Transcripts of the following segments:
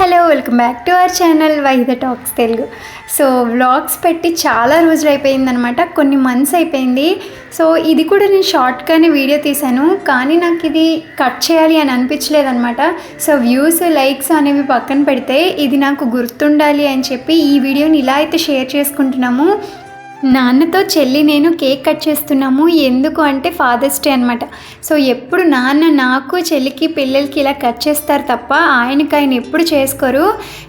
Hello welcome back to our channel Vaida talks Telugu. So vlogs పెట్టి చాలా రోజులు అయిపోయిందనమాట కొన్ని మంత్స్ అయిపోయింది. సో ఇది కూడా నేను షార్ట్గానే వీడియో తీశాను కానీ నాకు ఇది కట్ చేయాలి అని అనిపించలేదనమాట. సో వ్యూస్ లైక్స్ అనేవి పక్కన పెడితే ఇది నాకు గుర్తుండాలి అని చెప్పి ఈ వీడియోని ఇలా అయితే షేర్ చేసుకుంటున్నాము. నాన్నతో చెల్లి నేను కేక్ కట్ చేస్తున్నాము. ఎందుకు అంటే ఫాదర్స్ డే అనమాట సో ఎప్పుడు నాన్న నాకు చెల్లికి పిల్లలకి ఇలా కట్ చేస్తారు తప్ప ఆయనకి ఆయన ఎప్పుడు చేసుకోరు.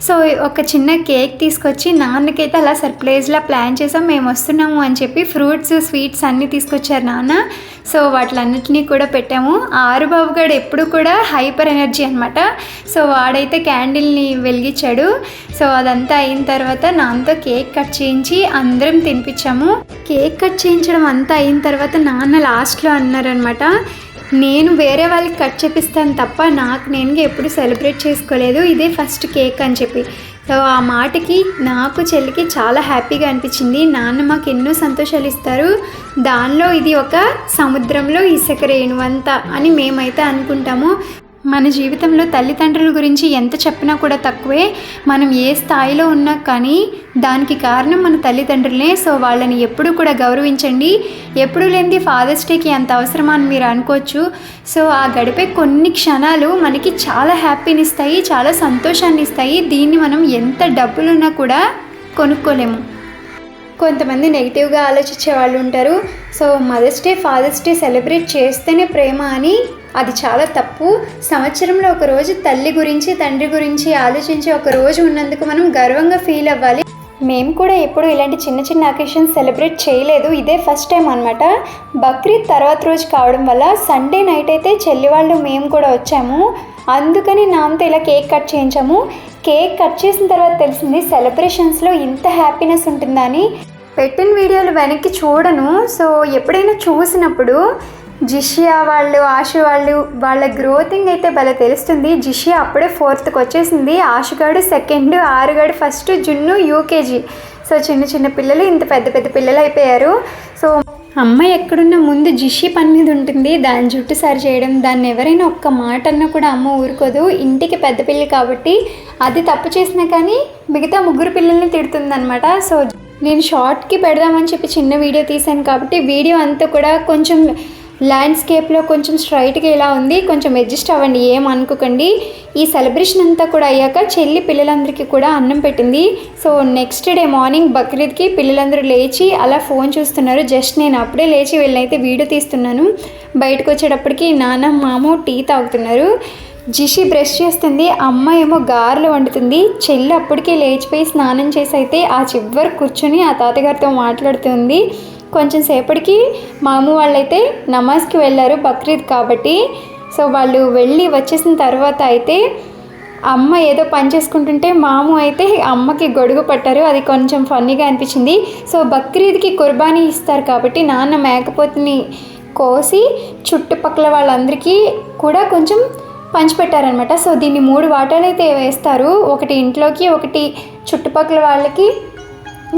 సో ఒక చిన్న కేక్ తీసుకొచ్చి నాన్నకైతే అలా సర్ప్రైజ్లా ప్లాన్ చేసాం. మేము వస్తున్నాము అని చెప్పి ఫ్రూట్స్ స్వీట్స్ అన్నీ తీసుకొచ్చారు నాన్న. సో వాటిలన్నిటినీ కూడా పెట్టాము. ఆరుబాబు గారు ఎప్పుడు కూడా హైపర్ ఎనర్జీ అనమాట సో వాడైతే క్యాండిల్ని వెలిగించాడు. సో అదంతా అయిన తర్వాత నాన్నతో కేక్ కట్ చేయించి అందరం తినిపించాము కేక్ కట్ చేయించడం అంతా అయిన తర్వాత నాన్న లాస్ట్లో అన్నారనమాట నేను వేరే వాళ్ళకి కట్ చేపిస్తాను తప్ప నాకు నేను ఎప్పుడు సెలబ్రేట్ చేసుకోలేదు ఇదే ఫస్ట్ కేక్ అని చెప్పి. సో ఆ మాటకి నాకు చెల్లికి చాలా హ్యాపీగా అనిపించింది. నాన్న మాకు ఎన్నో సంతోషాలు ఇస్తారు. దానిలో ఇది ఒక సముద్రంలో ఇసుక రేణువంత అని మేమైతే అనుకుంటాము. మన జీవితంలో తల్లిదండ్రుల గురించి ఎంత చెప్పినా కూడా తక్కువే. మనం ఏ స్థాయిలో ఉన్నా కానీ దానికి కారణం మన తల్లిదండ్రులనే సో వాళ్ళని ఎప్పుడూ కూడా గౌరవించండి. ఎప్పుడు లేనిది ఫాదర్స్ డేకి అంత అవసరమా అని మీరు అనుకోవచ్చు. సో ఆ గడిపే కొన్ని క్షణాలు మనకి చాలా హ్యాపీని ఇస్తాయి చాలా సంతోషాన్ని ఇస్తాయి దీన్ని మనం ఎంత డబ్బులున్నా కూడా కొనుక్కోలేము. కొంతమంది నెగిటివ్గా ఆలోచించే వాళ్ళు ఉంటారు. So mother's day father's day celebrate చేస్తేనే ప్రేమ అని అది చాలా తప్పు. సంవత్సరంలో ఒక రోజు తల్లి గురించి తండ్రి గురించి ఆలోచించి ఒక రోజు ఉన్నందుకు మనం గర్వంగా ఫీల్ అవ్వాలి. మేము కూడా ఎప్పుడు ఇలాంటి చిన్న చిన్న అకేషన్స్ సెలబ్రేట్ చేయలేదు. ఇదే ఫస్ట్ టైం అనమాట బక్రీద్ తర్వాత రోజు కావడం వల్ల సండే నైట్ అయితే చెల్లి వాళ్ళు మేము కూడా వచ్చాము. అందుకని నాన్నతో ఇలా కేక్ కట్ చేయించాము. కేక్ కట్ చేసిన తర్వాత తెలిసింది సెలబ్రేషన్స్లో ఇంత హ్యాపీనెస్ ఉంటుందని. పెట్టిన వీడియోలు వెనక్కి చూడను. సో ఎప్పుడైనా చూసినప్పుడు జిషియా వాళ్ళు ఆశ వాళ్ళు వాళ్ళ గ్రోతింగ్ అయితే భలే తెలుస్తుంది. జిషియా అప్పుడే ఫోర్త్కి వచ్చేసింది. ఆశగాడు సెకండ్ ఆరుగాడు ఫస్ట్ జున్ను యూకేజీ. సో చిన్న చిన్న పిల్లలు ఇంత పెద్ద పెద్ద పిల్లలు అయిపోయారు. సో అమ్మ ఎక్కడున్నా ముందు జిషి పని మీద ఉంటుంది. దాని జుట్టు సరి చేయడం దాన్ని ఎవరైనా ఒక్క మాట అన్నా కూడా అమ్మ ఊరుకోదు. ఇంటికి పెద్ద పిల్లలు కాబట్టి అది తప్పు చేసినా కానీ మిగతా ముగ్గురు పిల్లల్ని తిడుతుందనమాట సో నేను షార్ట్కి పెడదామని చెప్పి చిన్న వీడియో తీశాను కాబట్టి వీడియో అంతా కూడా కొంచెం ల్యాండ్స్కేప్లో కొంచెం స్ట్రైట్గా ఇలా ఉంది. కొంచెం అడ్జస్ట్ అవ్వండి ఏం అనుకోకండి. ఈ సెలబ్రేషన్ అంతా కూడా అయ్యాక చెల్లి పిల్లలందరికీ కూడా అన్నం పెట్టింది. సో నెక్స్ట్ డే మార్నింగ్ బక్రీద్కి పిల్లలందరూ లేచి అలా ఫోన్ చూస్తున్నారు. జస్ట్ నేను అప్పుడే లేచి వెళ్ళైతే వీడియో తీస్తున్నాను. బయటకు వచ్చేటప్పటికి నాన్న మామ టీ తాగుతున్నారు. జిషి బ్రష్ చేస్తుంది అమ్మ ఏమో గారెలు వండుతుంది. చెల్లి అప్పటికే లేచిపోయి స్నానం చేసి అయితే ఆ చివరి కూర్చొని ఆ తాతగారితో మాట్లాడుతుంది. కొంచెం సేపటికి మాము వాళ్ళైతే నమాజ్కి వెళ్ళారు బక్రీద్ కాబట్టి. సో వాళ్ళు వెళ్ళి వచ్చేసిన తర్వాత అయితే అమ్మ ఏదో పని చేసుకుంటుంటే మాము అయితే అమ్మకి గొడుగు పట్టారు. అది కొంచెం ఫన్నీగా అనిపించింది. సో బక్రీద్కి కుర్బానీ ఇస్తారు కాబట్టి నాన్న మేకపోతుని కోసి చుట్టుపక్కల వాళ్ళందరికీ కూడా కొంచెం పంచిపెట్టారనమాట సో దీన్ని మూడు వాటాలు అయితే వేస్తారు. ఒకటి ఇంట్లోకి ఒకటి చుట్టుపక్కల వాళ్ళకి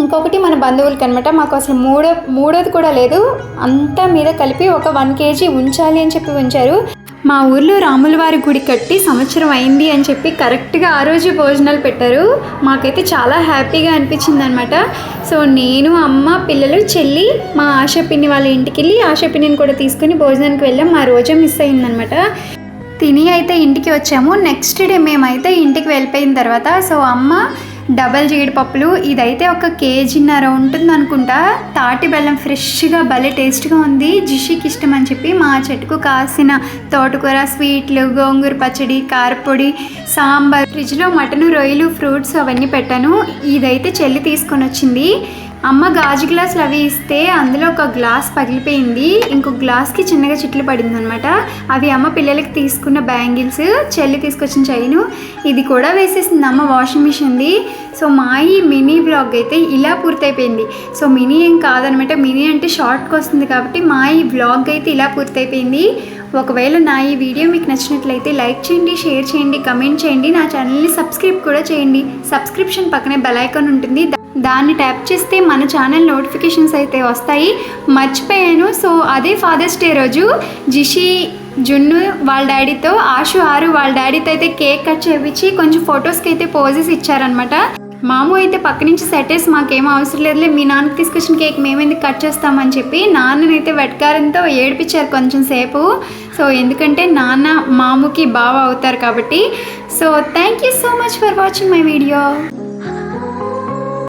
ఇంకొకటి మన బంధువులకి అనమాట మాకు అసలు మూడో మూడోది కూడా లేదు. అంతా మీద కలిపి ఒక వన్ కేజీ ఉంచాలి అని చెప్పి ఉంచారు. మా ఊర్లో రాములవారి గుడి కట్టి సంవత్సరం అయింది అని చెప్పి కరెక్ట్గా ఆ రోజు భోజనాలు పెట్టారు. మాకైతే చాలా హ్యాపీగా అనిపించింది అనమాట సో నేను అమ్మ పిల్లలు చెల్లి మా ఆశ పిన్ని వాళ్ళ ఇంటికి వెళ్ళి ఆశ పిన్నిని కూడా తీసుకుని భోజనానికి వెళ్ళాం. మా రోజే మిస్ అయిందనమాట తిని అయితే ఇంటికి వచ్చాము. నెక్స్ట్ డే మేమైతే ఇంటికి వెళ్ళిపోయిన తర్వాత సో అమ్మ డబల్ జీడిపప్పులు ఇదైతే ఒక కేజీన్నర ఉంటుంది అనుకుంటా తాటి బెల్లం ఫ్రెష్గా భలే టేస్ట్గా ఉంది. జిషికి ఇష్టం అని చెప్పి మా చెట్టుకు కాసిన తోటకూర స్వీట్లు గోంగూర పచ్చడి కారపొడి సాంబార్ ఫ్రిడ్జ్లో మటను రొయ్యలు ఫ్రూట్స్ అవన్నీ పెట్టాను. ఇదైతే చెల్లి తీసుకొని వచ్చింది అమ్మ గాజు గ్లాసులు అవి ఇస్తే అందులో ఒక గ్లాస్ పగిలిపోయింది. ఇంకో గ్లాస్కి చిన్నగా చిట్లు పడింది అనమాట అవి అమ్మ పిల్లలకి తీసుకున్న బ్యాంగిల్స్ చెల్లి తీసుకొచ్చిన చైను ఇది కూడా వేసేసింది అమ్మ వాషింగ్ మిషన్ది. సో మా ఈ మినీ బ్లాగ్ అయితే ఇలా పూర్తయిపోయింది. సో మినీ ఏం కాదనమాట మినీ అంటే షార్ట్కి వస్తుంది కాబట్టి మా ఈ బ్లాగ్ అయితే ఇలా పూర్తయిపోయింది. ఒకవేళ నా ఈ వీడియో మీకు నచ్చినట్లయితే లైక్ చేయండి షేర్ చేయండి కమెంట్ చేయండి. నా ఛానల్ని సబ్స్క్రైబ్ కూడా చేయండి. సబ్స్క్రిప్షన్ పక్కనే బెల్ ఐకాన్ ఉంటుంది. దాన్ని ట్యాప్ చేస్తే మన ఛానల్ నోటిఫికేషన్స్ అయితే వస్తాయి. మర్చిపోయాను. సో అదే ఫాదర్స్ డే రోజు జిషి జున్ను వాళ్ళ డాడీతో ఆశు ఆరు వాళ్ళ డాడీతో అయితే కేక్ కట్ చేయించి కొంచెం ఫొటోస్కి అయితే పోజెస్ ఇచ్చారనమాట మాము అయితే పక్క నుంచి సెటేస్ మాకేం అవసరం లేదులే మీ నాన్నకి తీసుకొచ్చిన కేక్ మేమెందుకు కట్ చేస్తామని చెప్పి నాన్ననైతే వెట్కారంతో ఏడిపించారు కొంచెం సేపు. సో ఎందుకంటే నాన్న మాముకి బావ అవుతారు కాబట్టి. So thank you so much for watching my video